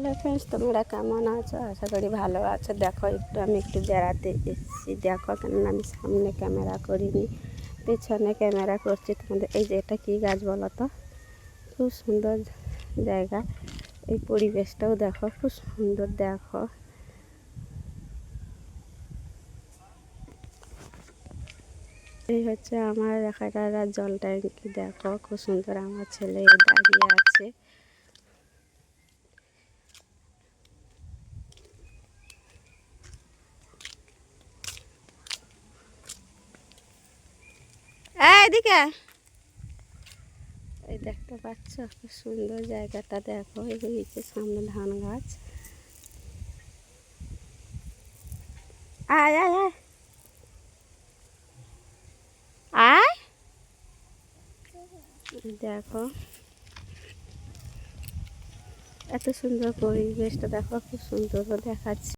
Hello friends তোমরা কেমন আছো? আশা করি ভালো আছো। দেখো, একটু আমি একটু বেড়াতে এসেছি। দেখো কেননা আমি সামনে ক্যামেরা করিনি, পেছনে ক্যামেরা করছি। তোমাদের এই যে এটা কী গাছ বলো তো? খুব সুন্দর জায়গা। এই পরিবেশটাও দেখো, খুব সুন্দর দেখো। এই হচ্ছে আমার এখানকার জল ট্যাঙ্কি দেখো, খুব সুন্দর আমার ছেলে দাঁড়িয়ে আছে এই এদিকে এই দেখতে পাচ্ছ খুব সুন্দর জায়গাটা দেখো যে সামনে ধান গাছ। আয় আয় দেখো। এত সুন্দর পরিবেশটা, দেখো, খুব সুন্দর দেখাচ্ছে।